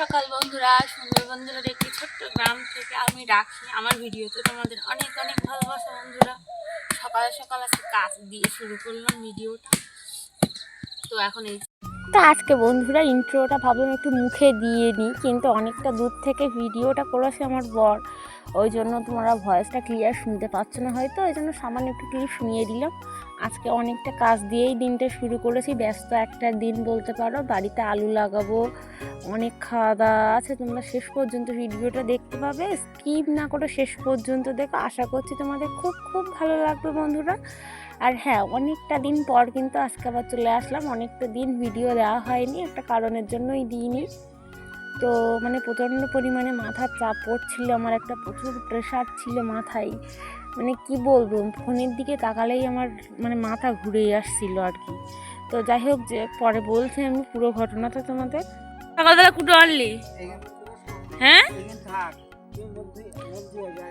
সকাল বন্ধুরা, সুন্দর বন্ধুরা একটি ছোট্ট গ্রাম থেকে আমি রাখি আমার ভিডিওতে। তোমাদের অনেক অনেক ভালোবাসা বন্ধুরা। সকালে সকাল আজকে কাজ দিয়ে শুরু করলাম ভিডিওটা। তো এখন এই তো আজকে বন্ধুরা ইন্ট্রোটা ভাবলাম একটু মুখে দিয়ে নিই, কিন্তু অনেকটা দূর থেকে ভিডিওটা করেছে আমার বর। ওই জন্য তোমরা ভয়েসটা ক্লিয়ার শুনতে পাচ্ছ না হয়তো, ওই জন্য সামান্য একটু ক্লিপ শুনিয়ে দিলাম। আজকে অনেকটা কাজ দিয়েই দিনটা শুরু করেছি। ব্যস্ত একটা দিন বলতে পারো। বাড়িতে আলু লাগাবো, অনেক খাওয়া দাওয়া আছে। তোমরা শেষ পর্যন্ত ভিডিওটা দেখতে পাবে। স্কিপ না করে শেষ পর্যন্ত দেখো। আশা করছি তোমাদের খুব খুব ভালো লাগবে বন্ধুরা। আর হ্যাঁ অনেকটা দিন পর কিন্তু আজকে আবার চলে আসলাম। অনেকটা দিন ভিডিও দেওয়া হয়নি। একটা কারণের জন্যই দিইনি। তো মানে প্রচণ্ড পরিমাণে মাথার চাপ পড়ছিল। আমার একটা প্রচুর প্রেশার ছিল মাথায়। মানে কি বলব ফোনের দিকে তাকালেই আমার মানে মাথা ঘুরে আসছিল আর কি। তো যাই হোক যে পরে বলছি আমি পুরো ঘটনাটা তোমাদের। সকালবেলা কুটো আনলি? হ্যাঁ?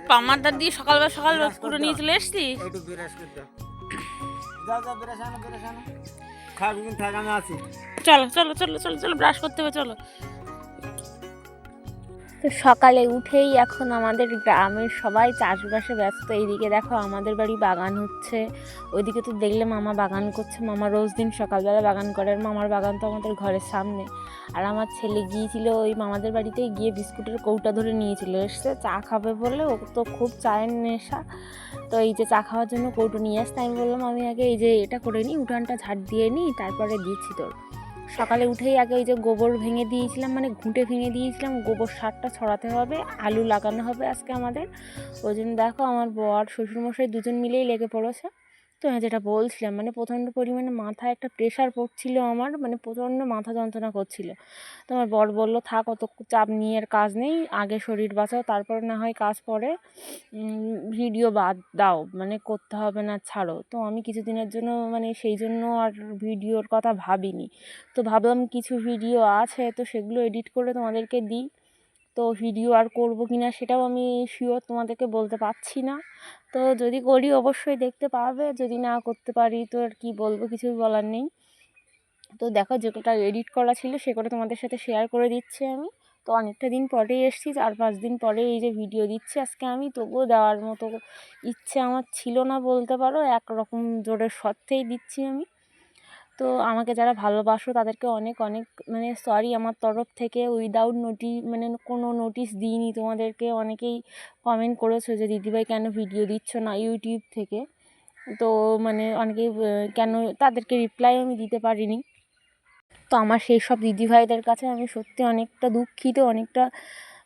পামারদার দিয়ে সকালবেলা সকালবেলা কুটো নিয়ে চলে এসছি চলো চলো চলো চলো চলো ব্রাশ করতে হবে চলো। সকালে উঠেই এখন আমাদের গ্রামের সবাই চাষবাসে ব্যস্ত। এইদিকে দেখো আমাদের বাড়ি বাগান হচ্ছে। ওইদিকে তো দেখলে মামা বাগান করছে। মামা রোজ দিন সকালবেলা বাগান করে আর মামার বাগান তো আমাদের ঘরের সামনে। আর আমার ছেলে গিয়েছিল ওই মামাদের বাড়িতে, গিয়ে বিস্কুটের কৌটা ধরে নিয়ে চলে এসছে, চা খাবে বলে ও তো খুব চায়ের নেশা। তো এই যে চা খাওয়ার জন্য কৌটো নিয়ে আসতে আমি বললাম, আমি আগে এই যে এটা করে নিই, উঠানটা ঝাড় দিয়ে নিই, তারপরে দিচ্ছি তোর। সকালে উঠেই আগে ওই যে গোবর ভেঙে দিয়েছিলাম মানে ঘুঁটে ভেঙে দিয়েছিলাম, গোবর সারটা ছড়াতে হবে, আলু লাগানো হবে আজকে আমাদের। ওই জন্য দেখো আমার বর, শ্বশুরমশাই দুজন মিলেই লেগে পড়েছে। তো হ্যাঁ যেটা বলছিলাম মানে প্রচণ্ড পরিমাণে মাথায় একটা প্রেশার পড়ছিল আমার মানে প্রচণ্ড মাথা যন্ত্রণা করছিল। তো আমার বর বলল, থাক, অত চাপ নিয়ে আর কাজ নেই, আগে শরীর বাঁচাও, তারপর না হয় কাজ পরে ভিডিও বাদ দাও মানে করতে হবে না, ছাড়ো। তো আমি কিছুদিনের জন্য মানে সেই জন্য আর ভিডিওর কথা ভাবিনি। তো ভাবলাম কিছু ভিডিও আছে, তো সেগুলো এডিট করে তোমাদেরকে দিই। তো ভিডিও আর করব কি না সেটাও আমি শিওর তোমাদেরকে বলতে পারছি না। তো যদি করি অবশ্যই দেখতে পাবে, যদি না করতে পারি তো আর কি বলব, কিছুই বলার নেই। তো দেখো যেটা এডিট করা ছিল সেগুলো তোমাদের সাথে শেয়ার করে দিচ্ছি আমি। তো অনেকটা দিন পরেই এসেছি, চার পাঁচ দিন পরে এই যে ভিডিও দিচ্ছি আজকে আমি, তবুও দেওয়ার মতো ইচ্ছে আমার ছিল না বলতে পারো, একরকম জোরের সত্ত্বেই দিচ্ছি আমি। তো আমাকে যারা ভালোবাসো তাদেরকে অনেক অনেক মানে সরি আমার তরফ থেকে উইদাউট নোটি মানে কোনো নোটিশ দিইনি। তোমাদেরকে অনেকেই কমেন্ট করেছ যে, দিদিভাই কেন ভিডিও দিচ্ছ না ইউটিউব থেকে? তো মানে অনেকেই কেন তাদেরকে রিপ্লাই আমি দিতে পারিনি। তো আমার সেই সব দিদিভাইদের কাছে আমি সত্যি অনেকটা দুঃখিত, অনেকটা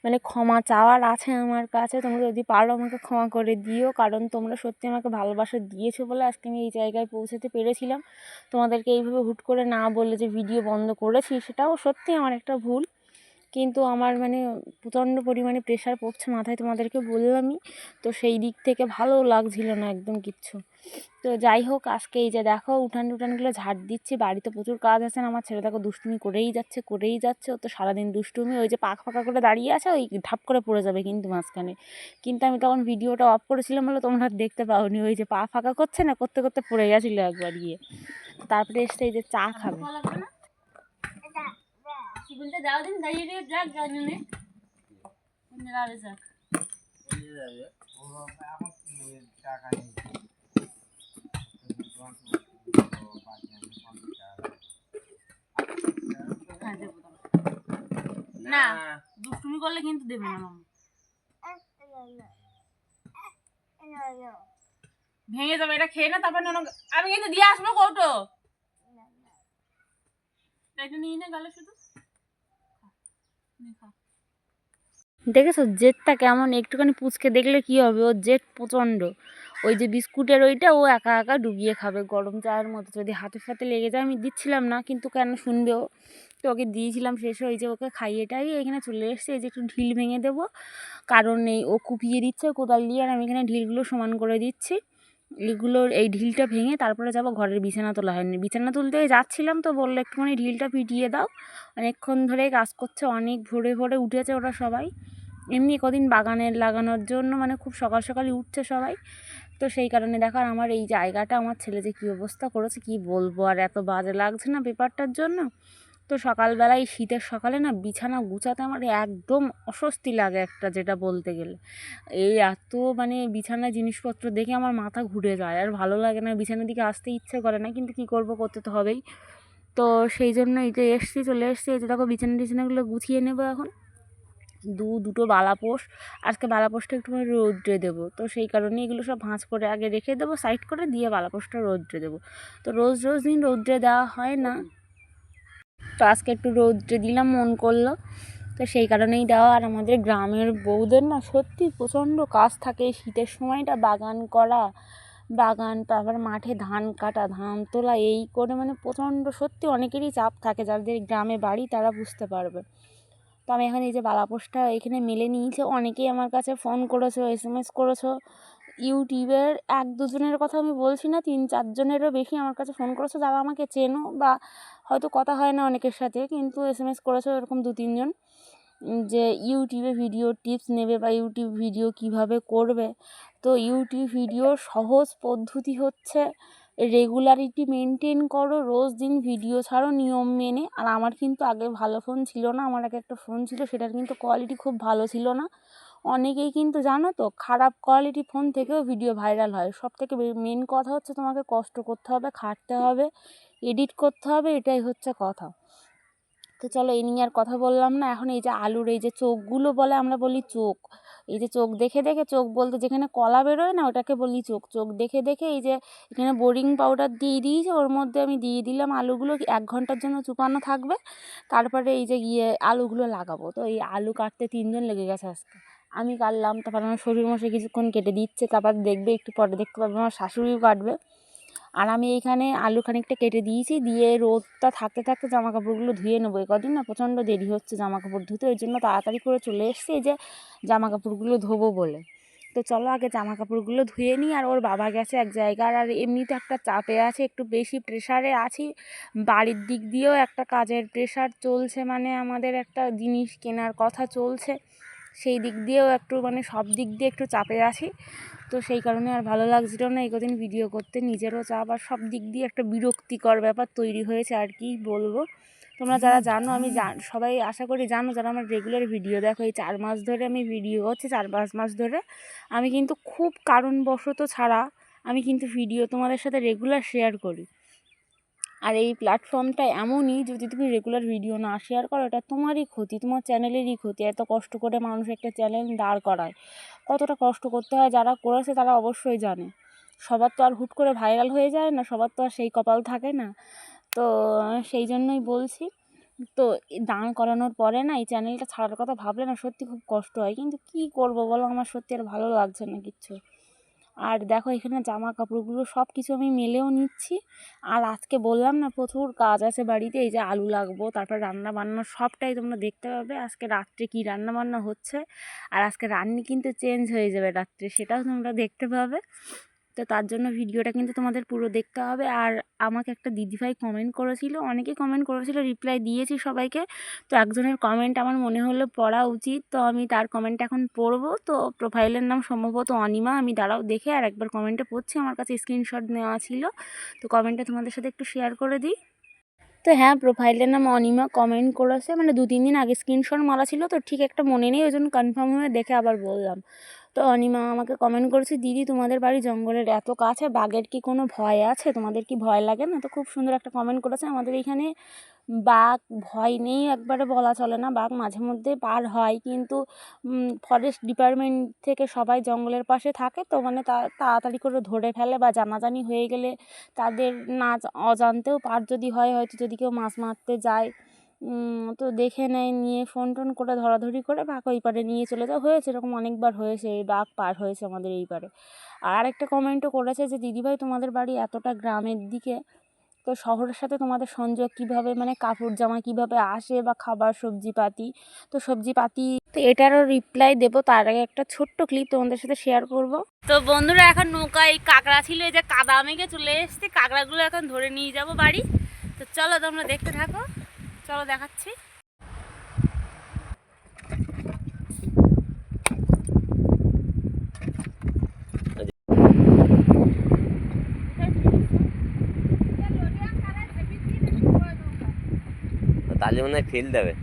মানে ক্ষমা চাওয়ার আছে আমার কাছে। তোমরা যদি পারো আমাকে ক্ষমা করে দিও, কারণ তোমরা সত্যি আমাকে ভালোবাসা দিয়েছ বলে আজকে আমি এই জায়গায় পৌঁছাতে পেরেছিলাম। তোমাদেরকে এইভাবে হুট করে না বলে যে ভিডিও বন্ধ করেছি, সেটাও সত্যি আমার একটা ভুল। কিন্তু আমার মানে প্রচণ্ড পরিমাণে প্রেশার পড়ছে মাথায় তোমাদেরকে বললামই। তো সেই দিক থেকে ভালো লাগছিল না একদম কিচ্ছু। তো যাই হোক, আজকে এই যে দেখো উঠান টুঠানগুলো ঝাড় দিচ্ছি, বাড়িতে প্রচুর কাজ আছে, আমার ছেলে দেখো দুষ্টুমি করেই যাচ্ছে করেই যাচ্ছে, ও তো সারাদিন দুষ্টুমি, ওই যে পাক ফাঁকা করে দাঁড়িয়ে আছে, ওই ধাপ করে পড়ে যাবে কিন্তু মাঝখানে। কিন্তু আমি তখন ভিডিওটা অফ করেছিলাম বলে তোমরা দেখতে পাওনি, ওই যে পা ফাঁকা করছে না, করতে করতে পড়ে গেছিল একবার গিয়ে। তারপরে এসে এই যে চা খাবে। যাক ও এখন টাকা নেই হ্যাঁ দেবো দাও। না দুষ্টুমি করলে কিন্তু দেবে না মামা ভেঙে যাবে এটা খেয়ে না তারপর আমি কিন্তু দিয়ে আসব কৌটো এটা নিয়ে নে গালে শুধু। দেখেছ? জেটটা কেমন? একটুখানি পুচকে দেখলে কি হবে? ওর জেট প্রচণ্ড। ওই যে বিস্কুটের ওইটা ও একা একা ডুবিয়ে খাবে। গরম চায়ের মতো। যদি হাতে ফাতে লেগে যায়, আমি দিচ্ছিলাম না, কিন্তু কেন শুনবে ও? তো ওকে দিয়েছিলাম শেষে ওই যে ওকে খাইয়ে টাইয়ে এখানে চলে এসছে। এই যে একটু ঢিল ভেঙে দেবো। কারণ এই ও কুপিয়ে দিচ্ছে কোদাল দিয়ে, আর আমি এখানে ঢিলগুলো সমান করে দিচ্ছি। এগুলোর এই ঢিলটা ভেঙে তারপরে যাব ঘরের বিছানা তোলা হয়নি। বিছানা তুলতে যাচ্ছিলাম তো বলল, একটুখানি ঢিলটা পিটিয়ে দাও। অনেকক্ষণ ধরে কাজ করছে, অনেক ভোরে ভোরে উঠেছে ওরা সবাই। এমনি কদিন বাগানের লাগানোর জন্য মানে খুব সকাল সকালই উঠছে সবাই। তো সেই কারণে দেখো আর আমার এই জায়গাটা, আমার ছেলে যে কী অবস্থা করেছে, কি বলব? আর এত বাজে লাগছে না পেপারটার জন্য। তো সকালবেলায় শীতের সকালে না বিছানা গুছাতে আমার একদম অস্বস্তি লাগে একটা যেটা বলতে গেলে। এই এত মানে বিছানায় জিনিসপত্র দেখে আমার মাথা ঘুরে যায়। আর ভালো লাগে না, বিছানার দিকে আসতে ইচ্ছে করে না, কিন্তু কী করব করতে তো হবেই। তো সেই জন্য এই যে এসছি, চলে এসছি। এই যে দেখো বিছানা টিছানাগুলো গুছিয়ে নেব এখন। দু, দুটো বালাপোষ আজকে বালাপোষটা একটু রৌদ্রে দেবো। তো সেই কারণে এগুলো সব ভাঁজ করে আগে রেখে দেবো, সাইড করে দিয়ে বালাপোষটা রৌদ্রে দেবো। তো রোজ রোজ দিন রৌদ্রে দেওয়া হয় না। তো আজকে একটু রৌদ্রে দিলাম, মন করল। তো সেই কারণেই দেওয়া। আর আমাদের গ্রামের বউদের না সত্যি প্রচণ্ড কাজ থাকে শীতের সময়টা, বাগান করা, বাগান, তারপর মাঠে ধান কাটা, ধান তোলা, এই করে মানে প্রচণ্ড সত্যি অনেকেরই চাপ থাকে, যাদের গ্রামে বাড়ি তারা বুঝতে পারবে। তো আমি এখন এই যে বালাপোষটা এখানে মেলে নিয়েছে, অনেকেই আমার কাছে ফোন করেছ এস এম এস করেছ। ইউটিউবের এক দুজনের কথা আমি বলছি না, তিন চারজনেরও বেশি আমার কাছে ফোন করেছ, যারা আমাকে চেনো বা হয়তো কথা হয় না অনেকের সাথে, কিন্তু এস এম এস করেছ এরকম দু তিনজন যে ইউটিউবে ভিডিও টিপস নেবে বা ইউটিউব ভিডিও কীভাবে করবে। তো ইউটিউব ভিডিওর সহজ পদ্ধতি হচ্ছে রেগুলারিটি মেনটেন করো, রোজ দিন ভিডিও ছাড়ো, নিয়ম মেনে। আর আমার কিন্তু আগে ভালো ফোন ছিল না, আমার আগে একটা ফোন ছিল, সেটার কিন্তু কোয়ালিটি খুব ভালো ছিল না। অনেকেই কিন্তু জানো তো, খারাপ কোয়ালিটি ফোন থেকেও ভিডিও ভাইরাল হয়। সব থেকে মেন কথা হচ্ছে তোমাকে কষ্ট করতে হবে, খাটতে হবে। এডিট করতে হবে, এটাই হচ্ছে কথা। তো চলো এই নিয়ে আর কথা বললাম না, এখন এই যে আলুর এই যে চোখগুলো বলে আমরা বলি চোখ। এই যে চোখ দেখে দেখে, চোখ বলতে যেখানে কলা বেরোয় না, ওটাকে বলি চোখ। চোখ দেখে দেখে এই যে এখানে বোরিং পাউডার দিয়ে দিয়েছে, ওর মধ্যে আমি দিয়ে দিলাম আলুগুলো, এক ঘণ্টার জন্য চুপানো থাকবে। তারপরে এই যে গিয়ে আলুগুলো লাগাবো। তো এই আলু কাটতে তিনজন লেগে গেছে আজকে। আমি কাটলাম, তারপর আমার শ্বশুরমশাই কিছুক্ষণ কেটে দিচ্ছে, তারপর দেখবে, একটু পরে দেখতে পাবে আমার শাশুড়িও কাটবে। আর আমি এইখানে আলু খানিকটা কেটে দিয়েছি, দিয়ে রোদটা থাকতে থাকতে জামা কাপড়গুলো ধুয়ে নেব। এই কদিন না প্রচণ্ড দেরি হচ্ছে জামা কাপড় ধুতে, ওই জন্য তাড়াতাড়ি করে চলে এসছি যে জামা কাপড়গুলো ধোবো বলে। তো চলো আগে জামা কাপড়গুলো ধুয়ে নিই, আর ওর বাবা গেছে এক জায়গার, আর এমনিতে একটা চাপে আছে, একটু বেশি প্রেশারে আছি। বাড়ির দিক দিয়েও একটা কাজের প্রেশার চলছে মানে আমাদের একটা জিনিস কেনার কথা চলছে। সেই দিক দিয়েও একটু মানে সব দিক দিয়ে একটু চাপে আছি। তো সেই কারণে আর ভালো লাগছিল না এই কদিন ভিডিও করতে। নিজেরও চাপ আর সব দিক দিয়ে একটা বিরক্তিকর ব্যাপার তৈরি হয়েছে আর কি বলব। তোমরা যারা জানো, আমি সবাই আশা করি জানো যারা আমার রেগুলার ভিডিও দেখো। এই চার মাস ধরে আমি ভিডিও হচ্ছে চার পাঁচ মাস ধরে। আমি কিন্তু খুব কারণবশত ছাড়া আমি কিন্তু ভিডিও তোমাদের সাথে রেগুলার শেয়ার করি। আর এই প্ল্যাটফর্মটা এমনই, যদি তুমি রেগুলার ভিডিও না শেয়ার করো, এটা তোমারই ক্ষতি, তোমার চ্যানেলেরই ক্ষতি। এত কষ্ট করে মানুষ একটা চ্যানেল দাঁড় করায়। কতটা কষ্ট করতে হয়, যারা করেছে তারা অবশ্যই জানে। সবার তো আর হুট করে ভাইরাল হয়ে যায় না, সবার তো আর সেই কপাল থাকে না। তো, সেই জন্যই বলছি, তো দাঁড় করানোর পরে না, এই চ্যানেলটা ছাড়ার কথা ভাবলে না সত্যি খুব কষ্ট হয়। কিন্তু কী করব বলো, আমার সত্যি আর ভালো লাগছে না কিচ্ছু। আর দেখো এখানে জামা কাপড়গুলো সব কিছু আমি মেলেও নিচ্ছি। আর আজকে বললাম না, প্রচুর কাজ আছে বাড়িতে, এই যে আলু লাগবো, তারপর রান্না বান্না সবটাই তোমরা দেখতে পাবে। আজকে রাত্রে কি রান্না বান্না হচ্ছে, আর আজকে রান্নি কিন্তু চেঞ্জ হয়ে যাবে রাত্রে, সেটাও তোমরা দেখতে পাবে। তো তার জন্য ভিডিওটা কিন্তু তোমাদের পুরো দেখতে হবে। আর আমাকে একটা দিদিভাই কমেন্ট করেছিল, অনেকেই কমেন্ট করেছিল রিপ্লাই দিয়েছি সবাইকে। তো একজনের কমেন্ট আমার মনে হলো পড়া উচিত, তো আমি তার কমেন্ট এখন পড়ব। তো প্রোফাইলের নাম সম্ভবত অনিমা, আমি দাঁড়াও দেখে আর একবার কমেন্টে পড়ছি, আমার কাছে স্ক্রিনশট নেওয়া ছিল। তো কমেন্টটা তোমাদের সাথে একটু শেয়ার করে দিই। তো হ্যাঁ প্রোফাইলের নাম অনিমা কমেন্ট করেছে মানে দু তিন দিন আগে স্ক্রিনশট মারা ছিল, তো ঠিক একটা মনে নেই, ওই জন্য কনফার্ম হয়ে দেখে আবার বললাম। তো অনিমা আমাকে কমেন্ট করেছে, দিদি, তোমাদের বাড়ি জঙ্গলের এত কাছে, বাঘের কি কোনো ভয় আছে? তোমাদের কি ভয় লাগে না? তো খুব সুন্দর একটা কমেন্ট করেছে, আমাদের এখানে বাঘ ভয় নেই, একবারে বলা চলে না। বাঘ মাঝে মধ্যে পার হয়, কিন্তু ফরেস্ট ডিপার্টমেন্ট থেকে সবাই জঙ্গলের পাশে থাকে, তো মানে তা, তাড়াতাড়ি করে ধরে ফেলে বা জানাজানি হয়ে গেলে তাদের নাচ অজান্তেও পার যদি হয়, হয়তো যদি কেউ মাছ মারতে যায় তো দেখে নেয়, নিয়ে ফোন টোন করে ধরাধরি করে বাঘ ওই পারে নিয়ে চলে যায়। হয়েছে এরকম অনেকবার হয়েছে, এই বাঘ পার হয়েছে আমাদের এই পারে। আর একটা কমেন্টও করেছে যে দিদিভাই তোমাদের বাড়ি এতটা গ্রামের দিকে, তো শহরের সাথে তোমাদের সংযোগ কীভাবে? মানে কাপড় জামা কীভাবে আসে বা খাবার সবজিপাতি তো সবজিপাতি তো এটারও রিপ্লাই দেবো, তার আগে একটা ছোট্ট ক্লিপ তোমাদের সাথে শেয়ার করব। তো বন্ধুরা, এখন নৌকায় কাঁকড়া ছিল, এই যে কাদা মেঘে চলে এসছে, কাঁকড়াগুলো এখন ধরে নিয়ে যাব বাড়ি। তো চলো তোমরা দেখতে থাকো। চলো দেখাচ্ছি। তাহলে মনে হয় ফিল দেবে।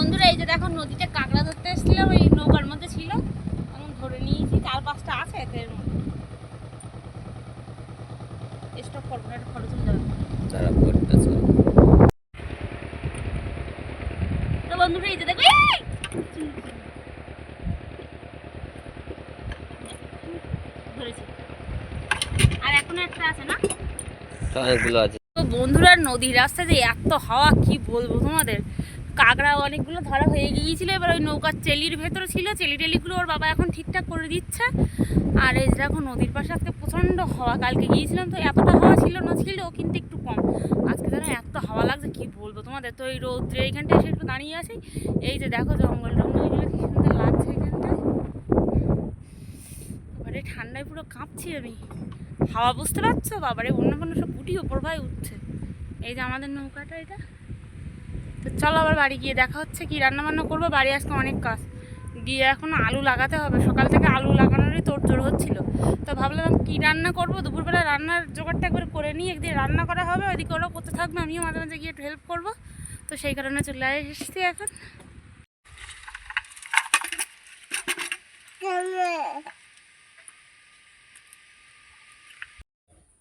বন্ধুরা এই যে দেখো নদীতে কাঁকড়া ধরতে এসেছিলাম এই নৌকার মধ্যে ছিল। এখন ধরে নিয়েছি চার পাঁচটা আছে এদের মধ্যে। স্টপ করব না ফটো তুলে যাবে। তো বন্ধুরা এই যে দেখো ধরেছি। আর এখন একটা আছে না? অনেকগুলো আছে। তো বন্ধুরা নদীর রাস্তায় যে এত হাওয়া কি বলব তোমাদের? কাঁকড়া অনেকগুলো ধরা হয়ে গিয়েছিল, এবার ওই নৌকার চেলির ভেতরে ছিল, চেলি টেলিগুলো ওর বাবা এখন ঠিকঠাক করে দিচ্ছে। আর এই দেখো নদীর পাশে আজকে প্রচণ্ড হাওয়া, কালকে গিয়েছিলাম তো এতটা হাওয়া ছিল, না ছিল কিন্তু একটু কম। আজকে যেন এত হাওয়া লাগছে, কি বলব তোমাদের? তো এই রৌদ্রের এইখানটা এসে একটু দাঁড়িয়ে আছি। এই যে দেখো জঙ্গল টঙ্গলগুলো কি সুন্দর লাগছে এখানটায়। এবারে ঠান্ডায় পুরো কাঁপছি আমি। হাওয়া বুঝতে পারছ? বাবারে, অন্য কোনো সব গুটি ওপর ভাই উঠছে। এই যে আমাদের নৌকাটা, এটা। তো চলো আবার বাড়ি গিয়ে দেখা হচ্ছে, কি রান্না বান্না করব? বাড়ি আজকে অনেক কাজ। গিয়ে এখন আলু লাগাতে হবে। সকাল থেকে আলু লাগানোরই তোর জোর হচ্ছিল। তো ভাবলাম কি রান্না করব? দুপুরবেলা রান্নার জোগাড়টা একবার করে নিই। একদিন রান্না করা হবে, ওইদিকে ওরাও করতে থাকবে, আমিও মাঝে মাঝে গিয়ে একটু হেল্প করব। তো সেই কারণে চলে এসেছি এখন।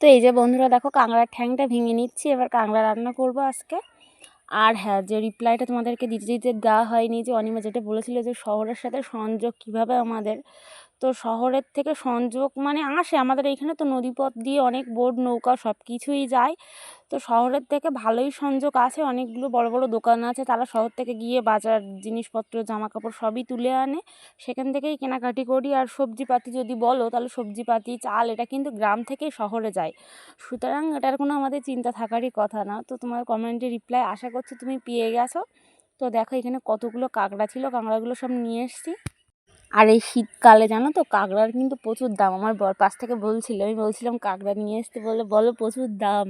তো এই যে বন্ধুরা, দেখো কাঁকড়ার ঠ্যাংটা ভেঙে নিচ্ছি। এবার কাঁকড়া রান্না করব আজকে। আর হ্যাঁ যে রিপ্লাইটা তোমাদেরকে দিতে দিতে দেওয়া হয়নি, যে অনিমা যেটা বলেছিল যে শহরের সাথে সংযোগ কীভাবে আমাদের তো শহরের থেকে সংযোগ মানে আসে। আমাদের এইখানে তো নদীপথ দিয়ে অনেক বোট নৌকা সব কিছুই যায়। তো শহরের থেকে ভালোই সংযোগ আছে। অনেকগুলো বড় বড় দোকান আছে। তারা শহর থেকে গিয়ে বাজার জিনিসপত্র জামা কাপড় সবই তুলে আনে। সেখান থেকেই কেনাকাটি করি। আর সবজিপাতি যদি বলো, তাহলে সবজিপাতি, চাল এটা কিন্তু গ্রাম থেকেই শহরে যায়। সুতরাং এটার কোনো আমাদের চিন্তা থাকারই কথা না। তো তোমার কমেন্টে রিপ্লাই আশা করছি তুমি পেয়ে গেছো। তো দেখো এখানে কতগুলো কাঁকড়া ছিল। কাঁকড়াগুলো সব নিয়ে এসেছি। আর এই শীতকালে জানো তো কাঁকড়ার কিন্তু প্রচুর দাম। আমার বর পাশ থেকে বলছিল, আমি বলছিলাম, কাঁকড়া নিয়ে আসতে বলে, বলো প্রচুর দাম।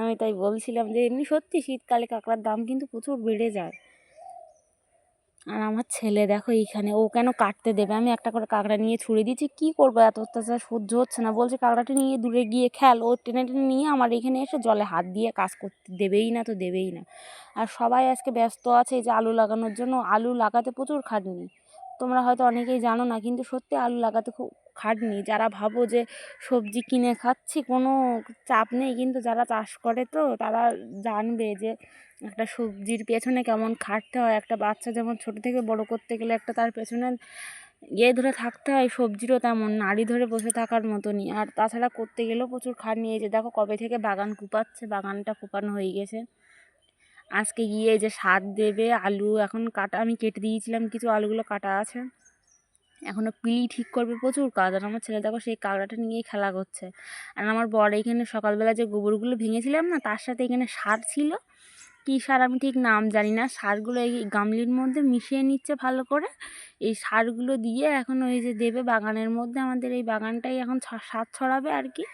আমি তাই বলছিলাম যে, এমনি সত্যি শীতকালে কাঁকড়ার দাম কিন্তু প্রচুর বেড়ে যায়। আর আমার ছেলে দেখো এইখানে, ও কেন কাটতে দেবে? আমি একটা করে কাঁকড়া নিয়ে ছুড়ে দিয়েছি কী করব? এত অত্যাচার সহ্য হচ্ছে না। বলছে, কাঁকড়াটা নিয়ে দূরে গিয়ে খেল ও টেনে টেনে নিয়ে আমার এখানে এসে জলে হাত দিয়ে কাজ করতে দেবেই না তো দেবেই না। আর সবাই আজকে ব্যস্ত আছে যে আলু লাগানোর জন্য। আলু লাগাতে প্রচুর খাটনি। তোমরা হয়তো অনেকেই জানো না, কিন্তু সত্যি আলু লাগাতে খুব খাটনি। যারা ভাবো যে সবজি কিনে খাচ্ছি, কোনো চাপ নেই, কিন্তু যারা চাষ করে তো, তারা জানবে যে একটা সবজির পেছনে কেমন খাটতে হয়। একটা বাচ্চা যেমন ছোটো থেকে বড় করতে গেলে একটা তার পেছনে ইয়ে ধরে থাকতে হয়, সবজিরও তেমন, নাড়ি ধরে বসে থাকার মতনই। আর তাছাড়া করতে গেলেও প্রচুর খাটনি এই যে দেখো কবে থেকে বাগান কুপাচ্ছে, বাগানটা কুপানো হয়ে গেছে। আজকে গিয়ে যে সার দেবে, আলু এখন কাটা, আমি কেটে দিয়েছিলাম কিছু আলুগুলো কাটা আছে। এখনও পিলি ঠিক করবে প্রচুর কাজ আর আমার ছেলে দেখো সেই কাঁকড়াটা নিয়েই খেলা করছে। আর আমার বর এখানে সকালবেলা যে গোবরগুলো ভেঙেছিলাম না, তার সাথে এখানে সার ছিল। কী সার আমি ঠিক নাম জানি না। সারগুলো এই গামলির মধ্যে মিশিয়ে নিচ্ছে ভালো করে। এই সারগুলো দিয়ে এখন ওই যে দেবে বাগানের মধ্যে। আমাদের এই বাগানটাই এখন সার ছড়াবে আর কি।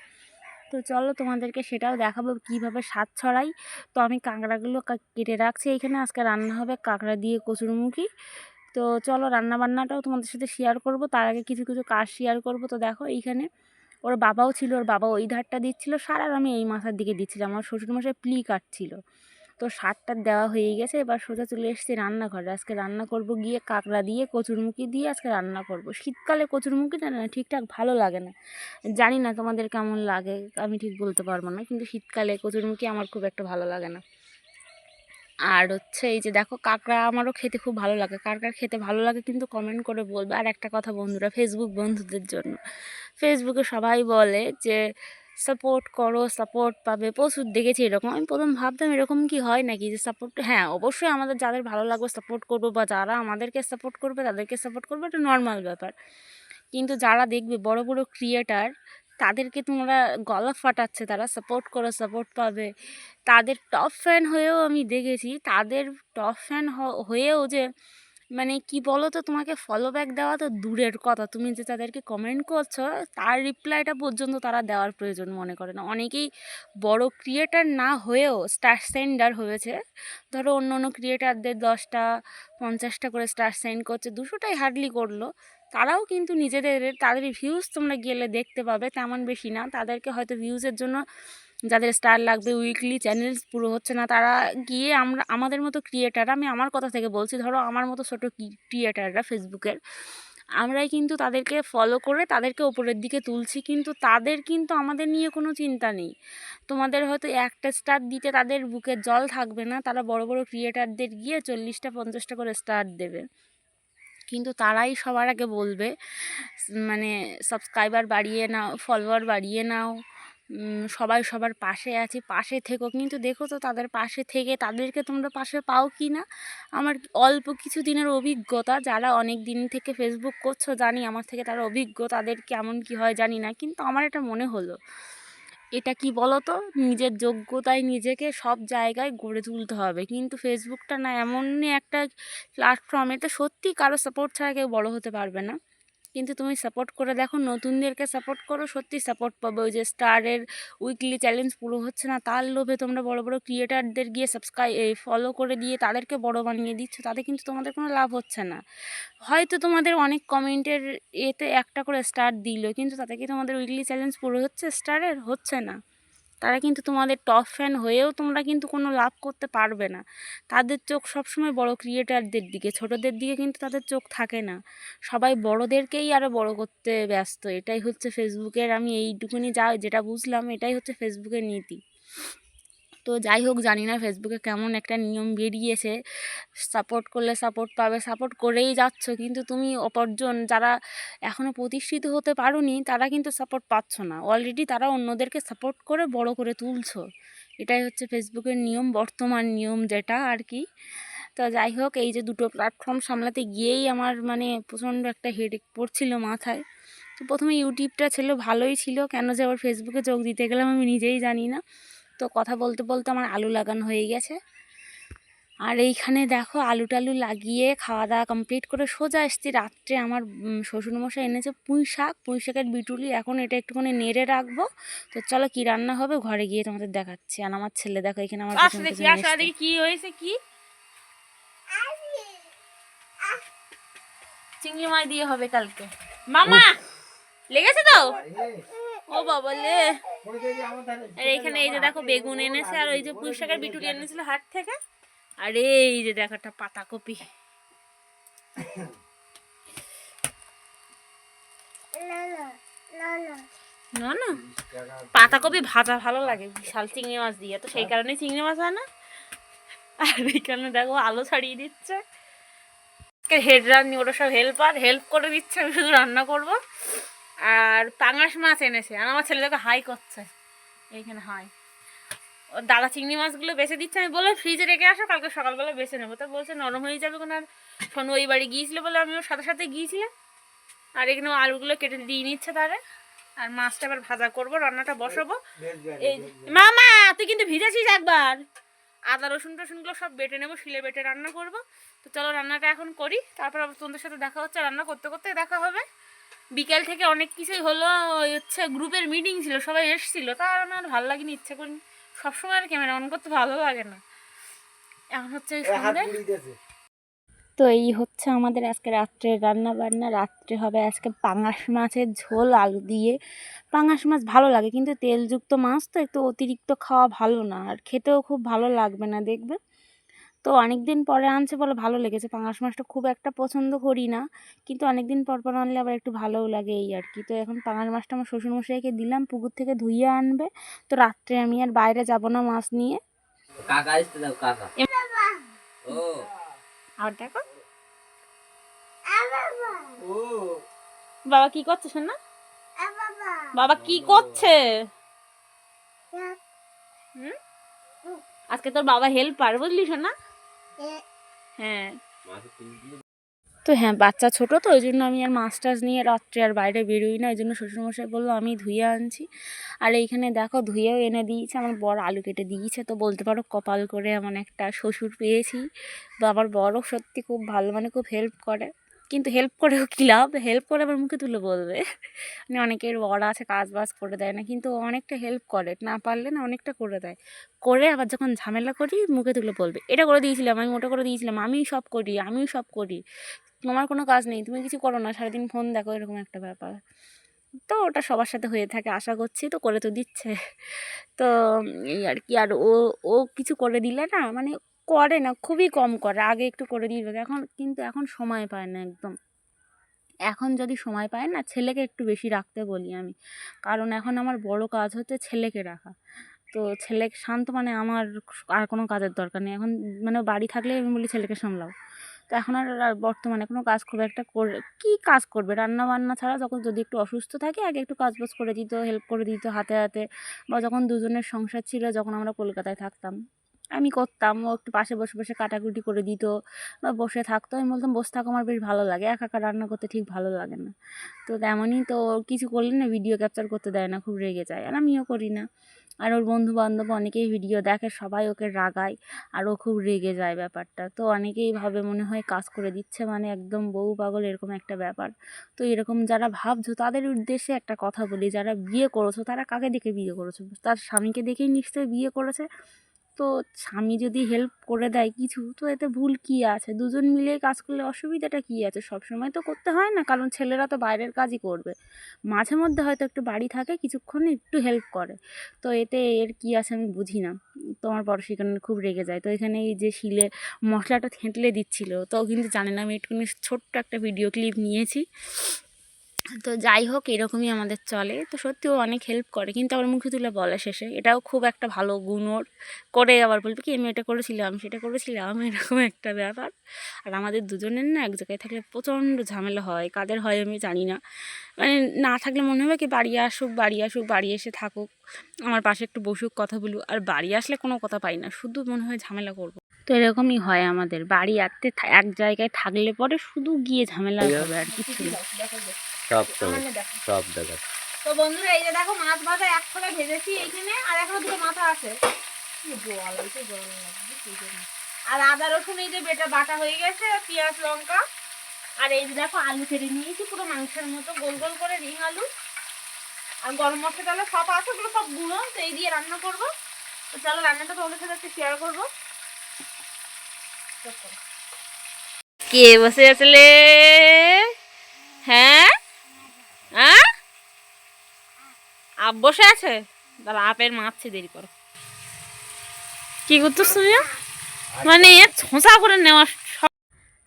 তো চলো তোমাদেরকে সেটাও দেখাবো কীভাবে স্বাদ ছড়াই। তো আমি কাঁকড়াগুলো কেটে রাখছি। এইখানে আজকে রান্না হবে কাঁকড়া দিয়ে কচুরমুখী। তো চলো রান্না বান্নাটাও তোমাদের সাথে শেয়ার করব। তার আগে কিছু কিছু কাজ শেয়ার করব। তো দেখো এইখানে ওর বাবাও ছিল, ওর বাবা ওই ধারটা দিচ্ছিল। সারার আমি এই মাথার দিকে দিচ্ছিলাম। আমার শ্বশুরমশাই প্লি কাটছিল। তো সারটা দেওয়া হয়ে গেছে। এবার সোজা চলে এসেছি রান্নাঘরে। আজকে রান্না করব গিয়ে কাঁকড়া দিয়ে কচুরমুখী দিয়ে আজকে রান্না করব। শীতকালে কচুরমুখীটা না, ঠিকঠাক ভালো লাগে না। জানি না তোমাদের কেমন লাগে, আমি ঠিক বলতে পারব না। কিন্তু শীতকালে কচুরমুখী আমার খুব একটা ভালো লাগে না। আর হচ্ছে এই যে দেখো, কাঁকড়া আমারও খেতে খুব ভালো লাগে। কার খেতে ভালো লাগে কিন্তু কমেন্ট করে বলবে। আর একটা কথা বন্ধুরা ফেসবুক বন্ধুদের জন্য। ফেসবুকে সবাই বলে যে সাপোর্ট করো সাপোর্ট পাবে। প্রচুর দেখেছি এরকম। আমি প্রথম ভাবতাম এরকম কি হয় নাকি যে সাপোর্ট হ্যাঁ অবশ্যই আমাদের যাদের ভালো লাগবে সাপোর্ট করব বা যারা আমাদেরকে সাপোর্ট করবে, তাদেরকে সাপোর্ট করবে। এটা নর্মাল ব্যাপার। কিন্তু যারা দেখবে বড় বড় ক্রিয়েটার তাদেরকে তোমরা গলা ফাটাচ্ছে। তারা সাপোর্ট করো সাপোর্ট পাবে। তাদের টপ ফ্যান হয়েও আমি দেখেছি। তাদের টপ ফ্যান হয়েও যে মানে কি বলো তো তোমাকে ফলো ব্যাক দেওয়া তো দূরের কথা। তুমি যে তাদেরকে কমেন্ট করছ, তার রিপ্লাইটা পর্যন্ত তারা দেওয়ার প্রয়োজন মনে করে না। অনেকেই বড় ক্রিয়েটার না হয়েও স্টার সেন্ডার হয়েছে। ধরো অন্য অন্য ক্রিয়েটারদের দশটা, পঞ্চাশটা করে স্টার সেন্ড করছে, দুশোটাই হার্ডলি করল। তারাও কিন্তু নিজেদের, তাদের ভিউজ তোমরা গেলে দেখতে পাবে, তেমন বেশি না। তাদেরকে হয়তো ভিউজের জন্য যাদের স্টার লাগবে উইকলি চ্যানেলস পুরো হচ্ছে না, তারা গিয়ে আমরা, আমাদের মতো ক্রিয়েটার আমি আমার কথা থেকে বলছি, ধরো আমার মতো ছোটো ক্রিয়েটাররা ফেসবুকের আমরাই কিন্তু তাদেরকে ফলো করে তাদেরকে ওপরের দিকে তুলছি, কিন্তু তাদের কিন্তু আমাদের নিয়ে কোনো চিন্তা নেই। তোমাদের হয়তো একটা স্টার দিতে তাদের বুকের জল থাকবে না, তারা বড় বড় ক্রিয়েটারদের গিয়ে চল্লিশটা, পঞ্চাশটা করে স্টার দেবে। কিন্তু তারাই সবার আগে বলবে মানে সাবস্ক্রাইবার বাড়িয়ে নাও ফলোয়ার বাড়িয়ে নাও সবাই সবার পাশে আছি, পাশে থেকো। কিন্তু দেখো তো, তাদের পাশে থেকে তাদেরকে তোমরা পাশে পাও কি না? আমার অল্প কিছু দিনের অভিজ্ঞতা, যারা অনেক দিন থেকে ফেসবুক করছ, জানি আমার থেকে তারা অভিজ্ঞ তাদের কেমন কি হয় জানি না। কিন্তু আমার এটা মনে হলো, এটা কি বলো তো নিজের যোগ্যতায় নিজেকে সব জায়গায় গড়ে তুলতে হবে। কিন্তু ফেসবুকটা না, এমনই একটা প্ল্যাটফর্ম এতে সত্যি কারও সাপোর্ট ছাড়া কেউ বড়ো হতে পারবে না। কিন্তু তুমি সাপোর্ট করে দেখো, নতুনদেরকে সাপোর্ট করো, সত্যি সাপোর্ট পাবে। ওই যে স্টারের উইকলি চ্যালেঞ্জ পুরো হচ্ছে না, তার লোভে তোমরা বড় বড় ক্রিয়েটারদের গিয়ে সাবস্ক্রাইব ফলো করে দিয়ে তাদেরকে বড় বানিয়ে দিচ্ছ, তাতে কিন্তু তোমাদের কোনো লাভ হচ্ছে না। হয়তো তোমাদের অনেক কমেন্টের এতে একটা করে স্টার দিল, কিন্তু তাতে কি তোমাদের উইকলি চ্যালেঞ্জ পুরো হচ্ছে স্টারের হচ্ছে না। তারা কিন্তু তোমাদের টপ ফ্যান হয়েও তোমরা কিন্তু কোনো লাভ করতে পারবে না। তাদের চোখ সবসময় বড় ক্রিয়েটারদের দিকে, ছোটদের দিকে কিন্তু তাদের চোখ থাকে না। সবাই বড়দেরকেই আরও বড় করতে ব্যস্ত। এটাই হচ্ছে ফেসবুকের আমি এইটুকুনি যা যেটা বুঝলাম, এটাই হচ্ছে ফেসবুকের নীতি। তো যাই হোক, জানি না ফেসবুকে কেমন একটা নিয়ম বেরিয়েছে। সাপোর্ট করলে সাপোর্ট পাবে সাপোর্ট করেই যাচ্ছ। কিন্তু তুমি অপরজন যারা এখনও প্রতিষ্ঠিত হতে পারোনি, তারা কিন্তু সাপোর্ট পাচ্ছ না। অলরেডি তারা অন্যদেরকে সাপোর্ট করে বড় করে তুলছো। এটাই হচ্ছে ফেসবুকের নিয়ম, বর্তমান নিয়ম যেটা আর কি। তো যাই হোক, এই যে দুটো প্ল্যাটফর্ম সামলাতে গিয়েই আমার মানে প্রচণ্ড একটা হেডেক পড়ছিল মাথায়। তো প্রথমে ইউটিউবটা ছিল, ভালোই ছিল। কেন যে আবার ফেসবুকে যোগ দিতে গেলাম আমি নিজেই জানি না। তো কথা বলতে বলতে আমার আলু লাগানো হয়ে গেছে। আর এইখানে দেখো আলু টালু লাগিয়ে খাওয়া দাওয়া কমপ্লিট করে সোজা এসছি রাত্রে আমার শ্বশুরমশাই এনেছে পুঁই শাক। পুঁই শাকের বিটুলি এখন এটা একটুখানি নেড়ে রাখব। তো চলো কি রান্না হবে ঘরে গিয়ে তোমাদের দেখাচ্ছি। আর আমার ছেলে দেখো এখানে আমার কি হয়েছে কি? চিংড়ি মাছ দিয়ে হবে কালকে। মামা লেগেছে তো? ও বাবা লে। আর এইখানে এই যে দেখো বেগুন এনেছে, আর ওই যে পুঁই শাকের বিটুলি এনেছিল হাট থেকে। আর এই যে দেখো একটা পাতাকপি। না না। পাতাকপি ভাজা ভালো লাগে, বিশাল চিংড়ি মাছ দিয়ে। তো সেই কারণে চিংড়ি মাছ হয় না। আর এখানে দেখো আলো ছাড়িয়ে দিচ্ছে। হেড রান্নি ওটা সব হেল্পার হেল্প করে দিচ্ছে, আমি শুধু রান্না করব। আর পাঙাশ মাছ এনেছে আর আমার ছেলে দেখো হাই করছে। এইখানে হাই। ও দাদা চিংড়ি মাছগুলো বেছে দিচ্ছে আমি বললাম ফ্রিজে রেখে আসো কালকে সকালবেলা বেছে নেব। তো বলছে নরম হয়ে যাবে কোনো আর। শোনো ওই বাড়ি গিয়েছিল বলে আমি ওর সাথে সাথে গিয়েছিলাম। আর এখানে ও আলুগুলো কেটে দিয়ে নিচ্ছে তারে। আর মাছটা এবার ভাজা করব রান্নাটা বসাবো। এই মামা তুই কিন্তু ভিজেছিস একবার। আদা রসুন টসুনগুলো সব বেটে নেব শিলে বেটে রান্না করব। তো চলো রান্নাটা এখন করি। তারপর আবার তোমাদের সাথে দেখা হচ্ছে রান্না করতে করতে দেখা হবে। বিকেল থেকে অনেক কিছুই হলো ওই হচ্ছে গ্রুপের মিটিং ছিল সবাই এসেছিল। তার আর ভালো লাগেনি ইচ্ছে করিনি। সবসময় আর ক্যামেরা অন করতে ভালো লাগে না। এখন হচ্ছে তো এই হচ্ছে আমাদের আজকে রাত্রের রান্না বান্না রাত্রে হবে আজকে পাঙাশ মাছের ঝোল আলু দিয়ে। পাঙাশ মাছ ভালো লাগে কিন্তু তেলযুক্ত মাছ তো একটু অতিরিক্ত খাওয়া ভালো না। আর খেতেও খুব ভালো লাগবে না দেখবে? তো অনেক দিন পরে আনছে বলে ভালো লেগেছে। পাঙাশ মাছটা খুব একটা পছন্দ করি না কিন্তু অনেক দিন পর পর আনলে আবার একটু ভালোও লাগে এই আর কি। তো এখন পাঙাশ মাছটা আমার শ্বশুরমশাইকে দিলাম পুকুর থেকে ধুইয়ে আনবে। তো রাত্রে আমি আর বাইরে যাব না মাছ নিয়ে। কাকা কাকা। ও। আর দেখো। বাবা কি করছে শোনা? বাবা কি করছে? হুম? আজকে তোর বাবা হেল্পার বুঝলি শোনা? হ্যাঁ। তো হ্যাঁ বাচ্চা ছোট তো, ওই জন্য আমি আর মাছ টাছ নিয়ে রাত্রে আর বাইরে বেরোই না ওই জন্য শ্বশুরমশাই বলল, আমি ধুয়ে আনছি। আর এইখানে দেখো, ধুয়েও এনে দিয়েছে, আমার বড় আলু কেটে দিয়েছে। তো বলতে পারো, কপাল করে এমন একটা শ্বশুর পেয়েছি। তো আমার বড় সত্যি খুব ভালো মানে খুব হেল্প করে। কিন্তু হেল্প করেও কী লাভ? হেল্প করে আবার মুখে তুলে বলবে। মানে অনেকের বড় আছে কাজ বাজ করে দেয় না, কিন্তু অনেকটা হেল্প করে। না পারলে না অনেকটা করে দেয়। করে আবার যখন ঝামেলা করি, মুখে তুলে বলবে। এটা করে দিয়েছিলাম, আমি ওটা করে দিয়েছিলাম আমিই সব করি আমিই সব করি। তোমার কোনো কাজ নেই, তুমি কিছু করো না, সারাদিন ফোন দেখো, এরকম একটা ব্যাপার। তো ওটা সবার সাথে হয়ে থাকে, আশা করছি তো করে তো দিচ্ছে। তো এই আর কি, আর ও ও কিছু করে দিলে না মানে করে না, খুবই কম করে। আগে একটু করে দিয়ে এখন কিন্তু এখন সময় পায় না একদম। এখন যদি সময় পায় না, ছেলেকে একটু বেশি রাখতে বলি আমি। কারণ এখন আমার বড় কাজ হচ্ছে ছেলেকে রাখা। তো ছেলে শান্ত মানে আমার আর কোনো কাজের দরকার নেই। এখন মানে বাড়ি থাকলে আমি বলি, ছেলেকে সামলাও। তো এখন আর আর বর্তমানে কোনো কাজ খুব একটা করে, কী কাজ করবে? রান্না বান্না ছাড়া যখন যদি একটু অসুস্থ থাকে, আগে একটু কাজ বাজ করে দিত হেল্প করে দিত হাতে হাতে। বা যখন দুজনের সংসার ছিল, যখন আমরা কলকাতায় থাকতাম। আমি করতাম। ও একটু পাশে বসে বসে কাটাকুটি করে দিত বা বসে থাকতো। আমি বলতাম, বসে থাকো, আমার বেশ ভালো লাগে। একা একা রান্না করতে ঠিক ভালো লাগে না। তো তেমনই তো কিছু করলে না ভিডিও ক্যাপচার করতে দেয় না, খুব রেগে যায়। আর আমিও করি না। আর ওর বন্ধু বান্ধব অনেকেই ভিডিও দেখে, সবাই ওকে রাগায় আর ও খুব রেগে যায় ব্যাপারটা। তো অনেকেই ভাবে মনে হয় কাজ করে দিচ্ছে মানে একদম বউ পাগল এরকম একটা ব্যাপার। তো এরকম যারা ভাবছ, তাদের উদ্দেশ্যে একটা কথা বলি। যারা বিয়ে করেছ, তারা কাকে দেখে বিয়ে করেছ? তার স্বামীকে দেখেই নিশ্চয়ই বিয়ে করেছে। তো স্বামী যদি হেল্প করে দেয় কিছু, তো এতে ভুল কী আছে? দুজন মিলে কাজ করলে অসুবিধাটা কী আছে? সব সময় তো করতে হয় না, কারণ ছেলেরা তো বাইরের কাজই করবে। মাঝে মধ্যে হয়তো একটু বাড়ি থাকে, কিছুক্ষণ একটু হেল্প করে। তো এতে এর কী আছে আমি বুঝি না। তো আমার বড় সেখানে খুব রেগে যায়। তো এখানে এই যে শিলে মশলাটা থেঁতলে দিচ্ছিল, তো কিন্তু জানে না, আমি একটুখানি ছোট্ট একটা ভিডিও ক্লিপ নিয়েছি। তো যাই হোক এরকমই আমাদের চলে। তো সত্যি ও অনেক হেল্প করে কিন্তু আবার মুখে তুলে বলে শেষে। এটাও খুব একটা ভালো গুণ ওর। করে আবার বলবে কি আমি এটা করেছিলাম সেটা করেছিলাম? এরকম একটা ব্যাপার। আর আমাদের দুজনের না এক জায়গায় থাকলে প্রচণ্ড ঝামেলা হয় কাদের হয় আমি জানি না। মানে না থাকলে মনে হবে কি বাড়ি আসুক বাড়ি আসুক বাড়ি এসে থাকুক আমার পাশে একটু বসুক কথা বলুক। আর বাড়ি আসলে কোনো কথা পাই না শুধু মনে হয় ঝামেলা করব। তো এরকমই হয় আমাদের বাড়ি আত্মে এক জায়গায় থাকলে পরে শুধু গিয়ে ঝামেলা হবে আর কিছু সব সব দেখা তো বন্ধুরা এই যে দেখো মাছ ভাজা এক ফোঁটা ভেজেছি এইখানে আর এখনও দুটো মাথা আছে। জল হয়েছে জল লাগবে আর আদা রসুন এই যে বেটা বাটা হয়ে গেছে পেঁয়াজ লঙ্কা। আর এই যে দেখো আলু কেটে নিয়েছি পুরো মাংসের মতো গোল গোল করে রিং আলু। আর গরম মশলা সব আছে ওগুলো সব গুঁড়ো তো এই দিয়ে রান্না করব। তো চলো রান্নাটা তোমাদের সাথে একটু শেয়ার করব। কে বসে আসলে? হ্যাঁ? হ্যাঁ? আপ বসে আছে? তাহলে আপের মারছে দেরি করো। কি করতো তুমি? মানে ছোঁচা করে নেওয়া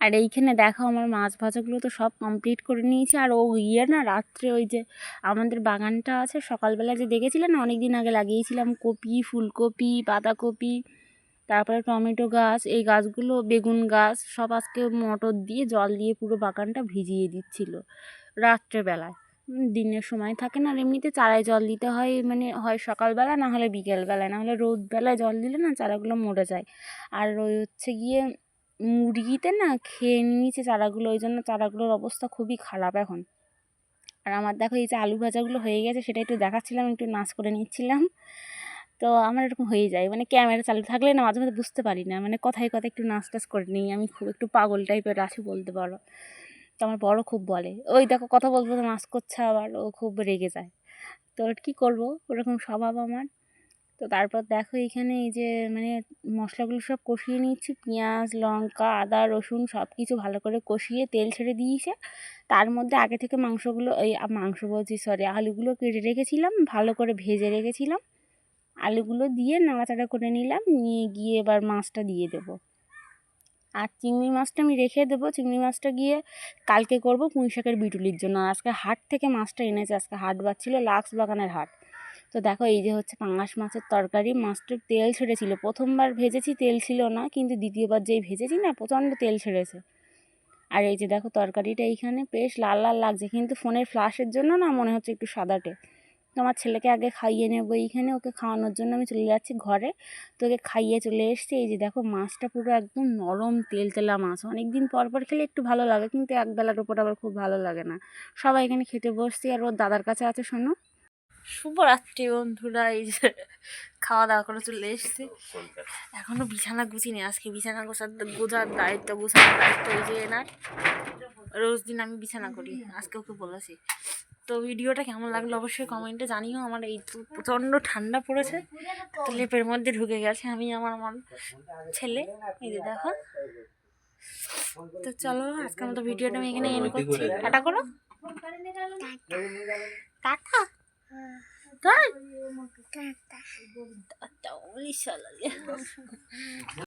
আর এইখানে দেখো, আমার মাছ ভাজাগুলো তো সব কমপ্লিট করে নিয়েছি। আর ও ইয়ে না, রাত্রে ওই যে আমাদের বাগানটা আছে, সকালবেলা যে দেখেছিলেন অনেক দিন আগে লাগিয়েছিলাম কপি, ফুলকপি, বাঁধাকপি, তারপরে টমেটো গাছ, এই গাছগুলো, বেগুন গাছ, সব আজকে মটর দিয়ে, জল দিয়ে পুরো বাগানটা ভিজিয়ে দিচ্ছিল রাত্রেবেলায়। দিনের সময় থাকে না। আর এমনিতে চারায় জল দিতে হয় মানে হয় সকালবেলা, না হলে বিকেলবেলায় না হলে রোদবেলায় জল দিলে না চারাগুলো মরে যায়। আর ওই হচ্ছে গিয়ে মুরগিতে না খেয়ে নিয়েছে চারাগুলো, ওই জন্য চারাগুলোর অবস্থা খুবই খারাপ এখন। আর আমার দেখো এই যে আলু ভাজাগুলো হয়ে গেছে, সেটা একটু দেখাচ্ছিলাম, একটু নাচ করে নিচ্ছিলাম। তো আমার এরকম হয়ে যায় মানে ক্যামেরা চালু থাকলে না মাঝে মাঝে বুঝতে পারি না মানে কথায় কথায় একটু নাচ টাচ করে নিই। আমি খুব একটু পাগল টাইপের আছি বলতে পারো। তো আমার বড় খুব বলে। ওই দেখো কথা বলব তো নাচ করছে আবার, ও খুব রেগে যায়। তো কী করব? ওরকম স্বভাব আমার। তো তারপর দেখো এখানে এই যে মানে মশলাগুলো সব কষিয়ে নিচ্ছি পেঁয়াজ, লঙ্কা, আদা, রসুন সব কিছু ভালো করে কষিয়ে তেল ছেড়ে দিয়েছে। তার মধ্যে আগে থেকে মাংসগুলো এই মাংস বলছি সরি আলুগুলো কেটে রেখেছিলাম, ভালো করে ভেজে রেখেছিলাম। আলুগুলো দিয়ে নাড়াচাড়া করে নিলাম, নিয়ে গিয়ে এবার মাছটা দিয়ে দেবো। আর চিংড়ি মাছটা আমি রেখে দেবো। চিংড়ি মাছটা গিয়ে কালকে করব পুঁই শাকের বিটুলির জন্য। আর আজকে হাট থেকে মাছটা এনেছে। আজকে হাট বাচ্ছিল লাক্স বাগানের হাট। তো দেখো, এই যে হচ্ছে পাঙাশ মাছের তরকারি। মাছটার তেল ছেড়েছিল। প্রথমবার ভেজেছি, তেল ছিল না। কিন্তু দ্বিতীয়বার যেই ভেজেছি না, প্রচণ্ড তেল ছেড়েছে। আর এই যে দেখো, তরকারিটা এইখানে বেশ লাল লাল লাগছে। কিন্তু ফোনের ফ্ল্যাশের জন্য না মনে হচ্ছে একটু সাদাটে। আমার ছেলেকে আগে খাইয়ে নেব এইখানে, ওকে খাওয়ানোর জন্য আমি চলে যাচ্ছি ঘরে। তো ওকে খাইয়ে চলে এসেছি। এই যে দেখো, মাছটা পুরো একদম নরম তেল তেলা মাছ। অনেক দিন পর পর খেলে একটু ভালো লাগে, কিন্তু এক বেলার উপর আবার খুব ভালো লাগে না। সবাই এখানে খেতে বসছি, আর ওর দাদার কাছে আছে, শোনো। শুভরাত্রি বন্ধুরা এই যে খাওয়া দাওয়া করে চলে এসছে। এখনও বিছানা গুছিনি আজকে বিছানা গোছার গোছার দায়িত্ব গোছানোর দায়িত্ব ওই যে এনার। রোজ দিন আমি বিছানা করি আজকে ওকে বলেছি। তো ভিডিওটা কেমন লাগল অবশ্যই কমেন্টে জানিও আমার এই তো প্রচণ্ড ঠান্ডা পড়েছে তো লেপের মধ্যে ঢুকে গেছে আমি আমার আমার ছেলে। এই যে দেখো। তো চলো আজকে মতো ভিডিওটা আমি এখানে এন্ড করছি। টাটা করো। টাটা। তাই? টাটা বলিস